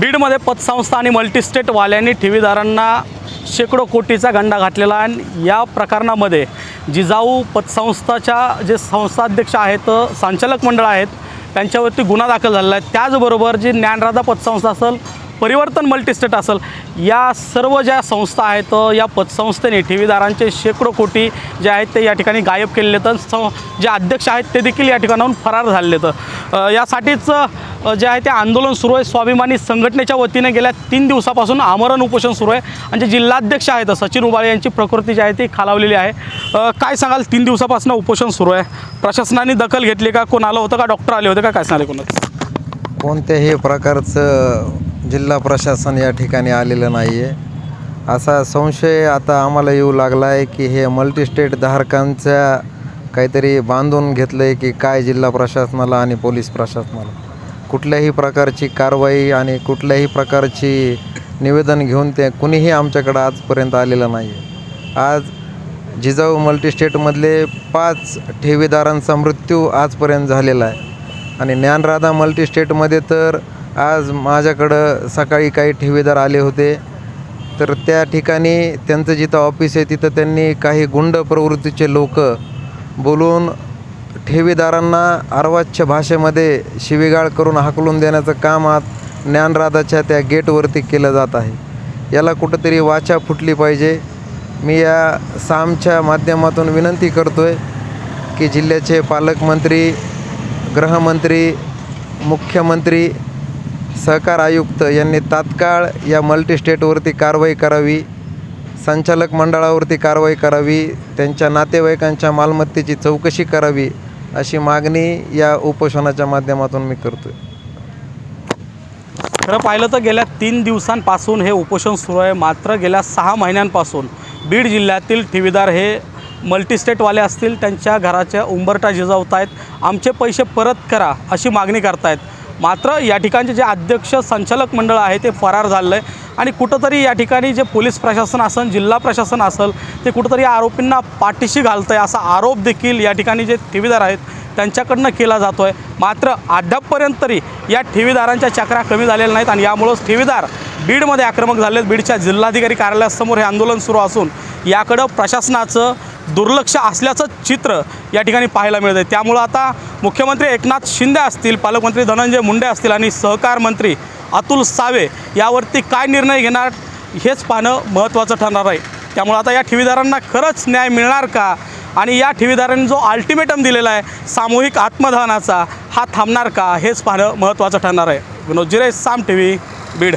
बीडमध्ये पतसंस्था आणि मल्टीस्टेटवाल्यांनी ठेवीदारांना शेकडो कोटीचा गंडा घातलेला आहे. आणि या प्रकरणामध्ये जिजाऊ पतसंस्थाच्या जे संस्थाध्यक्ष आहेत संचालक मंडळ आहेत त्यांच्यावरती गुन्हा दाखल झालेला आहे. त्याचबरोबर जी ज्ञानराधा पतसंस्था असेल परिवर्तन मल्टीस्टेट असेल या सर्व ज्या संस्था आहेत या पतसंस्थेने ठेवीदारांचे शेकडो कोटी जे आहेत ते या ठिकाणी गायब केलेले तर सं जे अध्यक्ष आहेत ते देखील या ठिकाणाहून फरार झालेले तर यासाठीच जे आहे ते आंदोलन सुरू आहे. स्वाभिमानी संघटनेच्या वतीने गेल्या तीन दिवसापासून आमरण उपोषण सुरू आहे. आणि जे जिल्हाध्यक्ष आहेत सचिन उबाळे यांची प्रकृती जी आहे ती खालावलेली आहे. काय सांगाल? तीन दिवसापासून उपोषण सुरू आहे. प्रशासनाने दखल घेतली का? कोण आलं होतं का? डॉक्टर आले होते का? काय सांगले कोणाचं कोणत्याही प्रकारचं जिल्हा प्रशासन या ठिकाणी आलेलं नाही आहे असा संशय आता आम्हाला येऊ लागला आहे की हे मल्टीस्टेट धारकांच्या काहीतरी बांधून घेतलं आहे की काय जिल्हा प्रशासनाला आणि पोलीस प्रशासनाला. कुठल्याही प्रकारची कारवाई आणि कुठल्याही प्रकारची निवेदन घेऊन ते कुणीही आमच्याकडं आजपर्यंत आलेलं नाही. आहे आज जिजाऊ मल्टीस्टेटमधले पाच ठेवीदारांचा मृत्यू आजपर्यंत झालेला आहे. आणि ज्ञानराधा मल्टीस्टेटमध्ये तर आज माझ्याकडं सकाळी काही ठेवीदार आले होते. तर त्या ठिकाणी त्यांचं जिथं ऑफिस आहे तिथं त्यांनी काही गुंड प्रवृत्तीचे लोक बोलून ठेवीदारांना अर्वाच्य भाषेमध्ये शिवीगाळ करून हाकलून देण्याचं काम आज ज्ञानराधाच्या त्या गेटवरती केलं जात आहे. याला कुठंतरी वाचा फुटली पाहिजे. मी या सामच्या माध्यमातून विनंती करतो आहे की जिल्ह्याचे पालकमंत्री गृहमंत्री मुख्यमंत्री सहकार आयुक्त यांनी तात्काळ या मल्टीस्टेटवरती कारवाई करावी संचालक मंडळावरती कारवाई करावी त्यांच्या नातेवाईकांच्या मालमत्तेची चौकशी करावी अशी मागणी या उपोषणाच्या माध्यमातून मी करतो आहे खरं पाहिलं तर गेल्या तीन दिवसांपासून हे उपोषण सुरू आहे. मात्र गेल्या सहा महिन्यांपासून बीड जिल्ह्यातील ठेवीदार हे मल्टीस्टेटवाले असतील त्यांच्या घराच्या उंबरटा झिजावत आहेत आमचे पैसे परत करा अशी मागणी करतायत. मात्र या ठिकाणचे जे अध्यक्ष संचालक मंडळ आहे ते फरार झालं आहे. आणि कुठंतरी या ठिकाणी जे पोलीस प्रशासन असेल जिल्हा प्रशासन असेल ते कुठंतरी या आरोपींना पाठीशी घालतं आहे असा आरोप देखील या ठिकाणी जे ठेवीदार आहेत त्यांच्याकडनं केला जातो आहे मात्र अद्यापपर्यंत तरी या ठेवीदारांच्या चक्रा कमी झालेल्या नाहीत आणि यामुळंच ठेवीदार बीडमध्ये आक्रमक झाले आहेत बीडच्या जिल्हाधिकारी कार्यालयासमोर हे आंदोलन सुरू असून याकडं प्रशासनाचं दुर्लक्ष असल्याचं चित्र या ठिकाणी पाहायला मिळतं आहे त्यामुळं आता मुख्यमंत्री एकनाथ शिंदे असतील पालकमंत्री धनंजय मुंडे असतील आणि सहकार मंत्री अतुल सावे यावरती काय निर्णय घेणार हेच पाहणं महत्त्वाचं ठरणार आहे. त्यामुळं आता या ठेवीदारांना खरंच न्याय मिळणार का? आणि या ठेवीदारांनी जो अल्टिमेटम दिलेला आहे सामूहिक आत्मदहनाचा हा थांबणार का? हेच पाहणं महत्त्वाचं ठरणार आहे. विनोद जिरे साम टी व्ही बीड.